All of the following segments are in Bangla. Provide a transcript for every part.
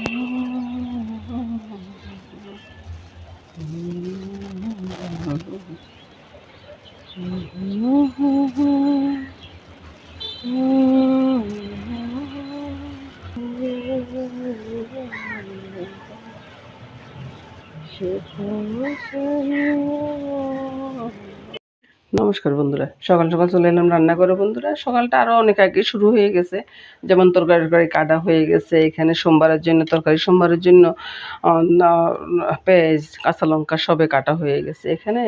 Oh, নমস্কার বন্ধুরা। সকাল সকাল চলে এলাম রান্না করে বন্ধুরা। সকালটা আরও অনেক আগে শুরু হয়ে গেছে। যেমন তরকারি টরকারি কাটা হয়ে গেছে, এখানে সোমবারের জন্য, তরকারি সোমবারের জন্য পেঁয়াজ, কাঁচা লঙ্কা সবে কাটা হয়ে গেছে। এখানে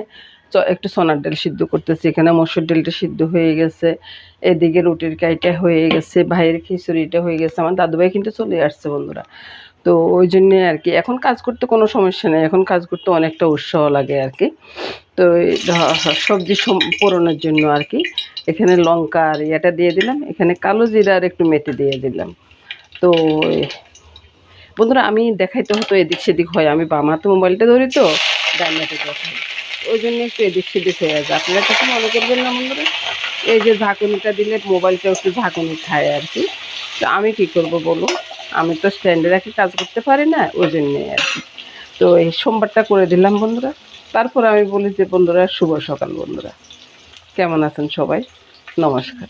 একটু সোনার ডাল সিদ্ধ করতেছি। এখানে মসুর ডালটা সিদ্ধ হয়ে গেছে। এদিকে রুটির কাইটা হয়ে গেছে, ভাইয়ের খিচুড়িটা হয়ে গেছে। আমার দাদুভাই কিন্তু চলে আসছে বন্ধুরা। তো ওই জন্যে আর কি। এখন কাজ করতে কোনো সমস্যা নেই। এখন কাজ করতে অনেকটা উৎসাহ লাগে আর কি। তো সবজি সম- পোড়ানোর জন্য আর কি। এখানে লঙ্কা আর ইয়েটা দিয়ে দিলাম। এখানে কালো জিরা আর একটু মেথি দিয়ে দিলাম। তো বন্ধুরা, আমি দেখাইতে হতো এদিক সেদিক হয়। আমি বাম হাতে মোবাইলটা ধরি তো, ডান হাতে দেখাই। ওই জন্য একটু এদিক সেদিক হয়ে যায়। আপনারা কিছু মনে করবেন না বন্ধুরা? এই যে ঝাঁকুনিটা দিলে মোবাইলটা একটু ঝাঁকুনি খায় আর কি। তো আমি কি করব বলো আমি তো স্ট্যান্ডে রাখি কাজ করতে পারি না, ওই জন্যে আর কি। তো এই সোমবারটা করে দিলাম বন্ধুরা। তারপর আমি বলি যে, বন্ধুরা, শুভ সকাল বন্ধুরা। কেমন আছেন সবাই? নমস্কার।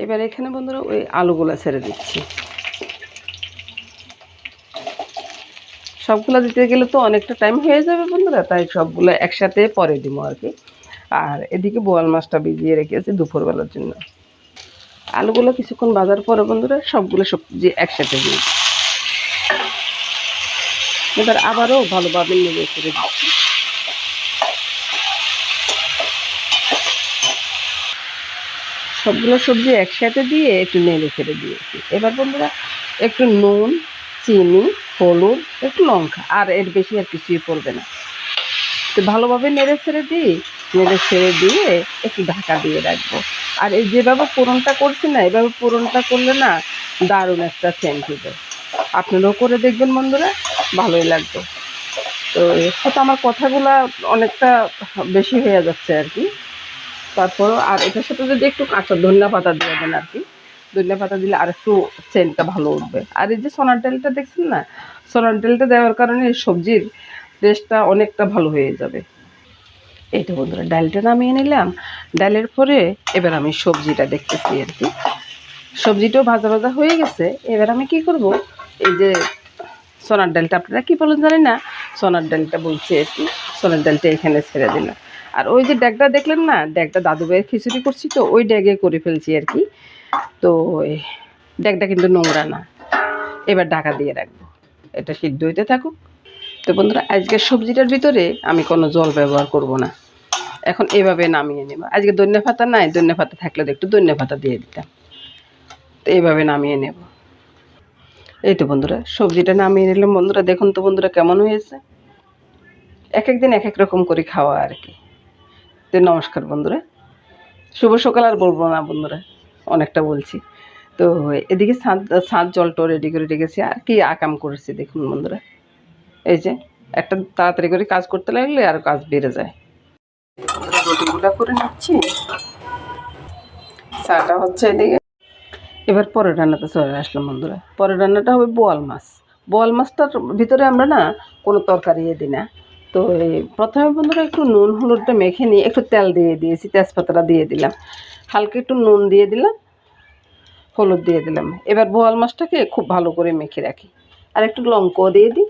এবার এখানে বন্ধুরা ওই আলুগুলো ছেড়ে দিচ্ছি। সবগুলো দিতে গেলে তো অনেকটা টাইম হয়ে যাবে বন্ধুরা, তাই সবগুলো একসাথে পরে দিব আর কি। আর এদিকে বোয়াল মাছটা ভিজিয়ে রেখেছি দুপুরবেলার জন্য। আলুগুলো কিছুক্ষণ বাজার পরে বন্ধুরা সবগুলো সবজি একসাথে দিই এবার আবারও ভালোভাবে নেড়ে করে দিচ্ছি। সবগুলো সবজি একসাথে দিয়ে একটু নেড়ে ছেড়ে দিয়েছি। এবার বন্ধুরা একটু নুন, চিনি, হলুদ, একটু লঙ্কা, আর এর বেশি আর কিছুই পড়বে না। তো ভালোভাবে নেড়ে ছেড়ে দিই। নেড়ে ছেড়ে দিয়ে একটু ঢাকা দিয়ে রাখব। আর এই যেভাবে পোড়নটা করছি না, এভাবে পোড়নটা করলে না দারুণ একটা সেন্ট হবে আপনারাও করে দেখবেন বন্ধুরা, ভালোই লাগবে। তো হয়তো আমার কথাগুলা অনেকটা বেশি হয়ে যাচ্ছে আর কি। তারপর আর এটার সাথে যদি একটু কাঁচা ধনিয়া পাতা দিয়ে দেন আর কি। ধনিয়া পাতা দিলে আর একটু সেন্টটা ভালো উঠবে। আর এই যে সোনার ডালটা দেখছেন না, সোনার ডালটা দেওয়ার কারণে সবজির টেস্টটা অনেকটা ভালো হয়ে যাবে। এই তো বন্ধুরা, ডালটা নামিয়ে নিলাম। ডালের পরে এবার আমি সবজিটা দেখতেছি আর কি। সবজিটাও ভাজা ভাজা হয়ে গেছে। এবার আমি কি করব? এই যে সোনার ডালটা, আপনারা কী বলেন জানি না, সোনার ডালটা বলছি আর কি, সোনার ডালটা এখানে ছেড়ে দিলাম। আর ওই যে ড্যাগটা দেখলেন না ড্যাগটা দাদু ভাইয়ের খিচুড়ি করছি তো, ওই ড্যাগে করে ফেলছি আর কি। তো ড্যাগটা কিন্তু নোংরা না। এবার ঢাকা দিয়ে রাখব। এটা সিদ্ধ হইতে থাকুক। তো বন্ধুরা আজকের সবজিটার ভিতরে আমি কোনো জল ব্যবহার করব না। এখন এভাবে নামিয়ে নেব। আজকে ধনিয়া পাতা নাই ধনিয়া পাতা থাকলে তো একটু ধনিয়া পাতা দিয়ে দিতাম। তো এইভাবে নামিয়ে নেব। এই তো বন্ধুরা, সবজিটা নামিয়ে নিলাম। বন্ধুরা, দেখুন তো বন্ধুরা কেমন হয়েছে। এক এক দিন এক এক রকম করে খাওয়া আর কি। তো নমস্কার বন্ধুরা। শুভ সকাল, আর বলব না বন্ধুরা, অনেকটা বলছি। তো এদিকে সাঁত সাঁত জলটা রেডি করে রেখেছি। আর কি আকাম করেছি দেখুন বন্ধুরা। এই যে একটা তাড়াতাড়ি করে কাজ করতে লাগলে আর কাজ বেড়ে যায়। রুটিগুলো করে নিচ্ছি। চাটা হচ্ছে এদিকে। এবার পরের রান্নাতে চলে আসলাম বন্ধুরা। পরের রান্নাটা হবে বোয়াল মাছ। বোয়াল মাছটার ভিতরে আমরা না কোনো তরকারি এ দিই না। তো এই প্রথমে বন্ধুরা একটু নুন হলুদটা মেখে নিয়ে একটু তেল দিয়ে দিয়েছি তেজপাতাটা দিয়ে দিলাম। হালকা একটু নুন দিয়ে দিলাম হলুদ দিয়ে দিলাম। এবার বোয়াল মাছটাকে খুব ভালো করে মেখে রাখি। আর একটু লঙ্কাও দিয়ে দিই।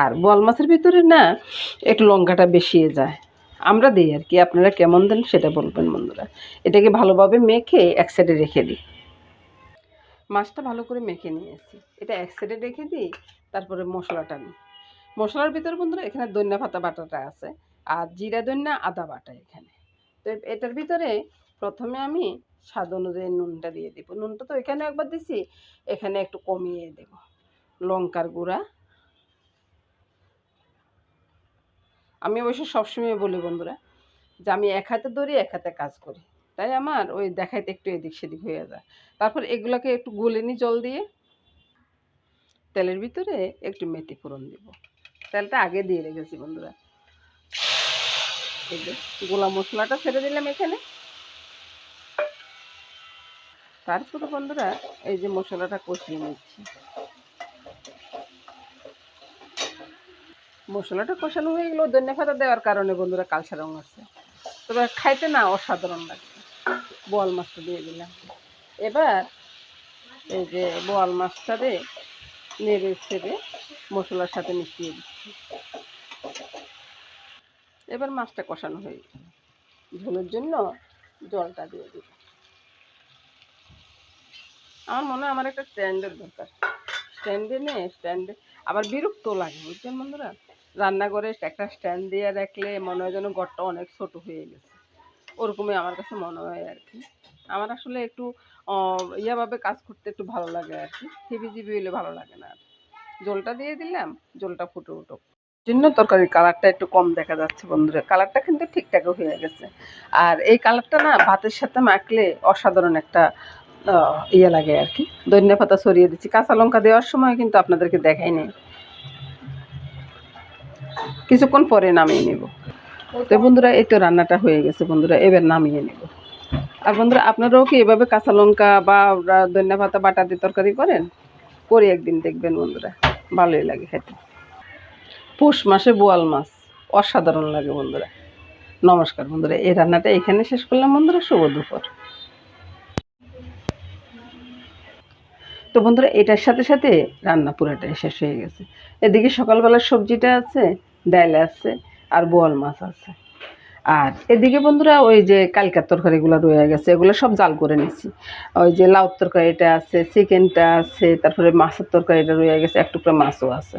আর বোয়াল মাছের ভিতরে না একটু লঙ্কাটা বেশিয়ে যায়। আমরা দিই আর কি, আপনারা কেমন দেন সেটা বলবেন বন্ধুরা। এটাকে ভালোভাবে মেখে এক সাইডে রেখে দিই। মাছটা ভালো করে মেখে নিয়েছি এটা এক সাইডে রেখে দিই, তারপরে মশলাটা নিই। মশলার ভিতরে বন্ধুরা এখানে ধনিয়া ভাতা বাটাটা আছে, আর জিরা, ধনিয়া, আদা বাটা এখানে। তো এটার ভিতরে প্রথমে আমি স্বাদ অনুযায়ী নুনটা দিয়ে দেবো। নুনটা তো এখানে একবার দিছি, এখানে একটু কমিয়ে দেব। লঙ্কার গুঁড়া আমি অবশ্য সবসময় বলি, বন্ধুরা, যে আমি এক হাতে ধরি, এক হাতে কাজ করি। তাই আমার ওই দেখাইতে একটু এদিক সেদিক হয়ে যায়। তারপর এগুলোকে একটু গুলে নিই জল দিয়ে। তেলের ভিতরে একটু মেথি ফোড়ন দিব। তেলটা আগে দিয়ে রেখেছি, বন্ধুরা। গোলা মশলাটা ছেড়ে দিলাম এখানে। তারপরে, বন্ধুরা, এই যে মশলাটা কষিয়ে নিচ্ছি। মশলাটা কষানো হয়ে গেলো ধনে পাতা দেওয়ার কারণে বন্ধুরা কালসা রঙ আছে। তবে খাইতে না অসাধারণ লাগছে। বোয়াল মাছটা দিয়ে দিলাম। এবার এই যে বোয়াল মাছটা দিয়ে নেড়ে ছেড়ে মশলার সাথে মিশিয়ে দিচ্ছি। এবার মাছটা কষানো হয়ে গেছে। ঝোলের জন্য জলটা দিয়ে দিই আমার মনে হয় আমার একটা স্ট্যান্ডের দরকার। স্ট্যান্ডে নে, স্ট্যান্ডে আবার বিরক্ত লাগে, বুঝছেন বন্ধুরা? রান্নাঘরে একটা স্ট্যান্ড দিয়ে রাখলে মনে হয় যেন ঘরটা অনেক ছোট হয়ে গেছে। ওরকমই আমার কাছে মনে হয় আর কি। আমার আসলে একটু ইয়াভাবে কাজ করতে একটু ভালো লাগে আর কি। হিবি জিবি হলে ভালো লাগে না আর। জলটা দিয়ে দিলাম, জলটা ফুটে উঠো জন্য তরকারির কালারটা একটু কম দেখা যাচ্ছে বন্ধুরা। কালারটা কিন্তু ঠিকঠাক হয়ে গেছে। আর এই কালারটা না ভাতের সাথে মাখলে অসাধারণ একটা ইয়ে লাগে আর কি। ধনিয়া পাতা ছড়িয়ে দিচ্ছি। কাঁচা লঙ্কা দেওয়ার সময় কিন্তু আপনাদেরকে দেখাইনি। কিছুক্ষণ পরে নামিয়ে নেব। তো বন্ধুরা, এই তো রান্নাটা হয়ে গেছে বন্ধুরা, এবার নামিয়ে নেব। আর বন্ধুরা, আপনারাও কি এভাবে কাঁচা লঙ্কা বা ধনিয়া পাতা, বাটা দিয়ে তরকারি করেন? করে একদিন দেখবেন বন্ধুরা, ভালোই লাগে খেতে। পৌষ মাসে বোয়াল মাছ, অসাধারণ লাগে বন্ধুরা। নমস্কার বন্ধুরা, এই রান্নাটা এখানে শেষ করলাম বন্ধুরা, শুভ দুপুর। তো বন্ধুরা, এটার সাথে সাথে রান্না পুরাটাই শেষ হয়ে গেছে। এদিকে সকালবেলার সবজিটা আছে ডাল আছে আর বোয়াল মাছ আছে। আর এদিকে বন্ধুরা ওই যে কালকার তরকারিগুলো রয়ে গেছে, এগুলো সব জাল করে নিছি। ওই যে লাউ তরকারিটা আছে, চিকেনটা আছে, তারপরে মাছের তরকারিটা রয়ে গেছে, এক টুকরা মাছও আছে।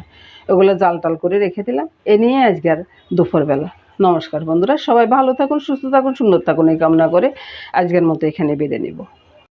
ওগুলো জাল টাল করে রেখে দিলাম। এ নিয়ে আজকে আর দুপুরবেলা। নমস্কার বন্ধুরা, সবাই ভালো থাকুন, সুস্থ থাকুন, সুন্দর থাকুন, এই কামনা করে আজকের মতো এখানে বেঁধে নিব।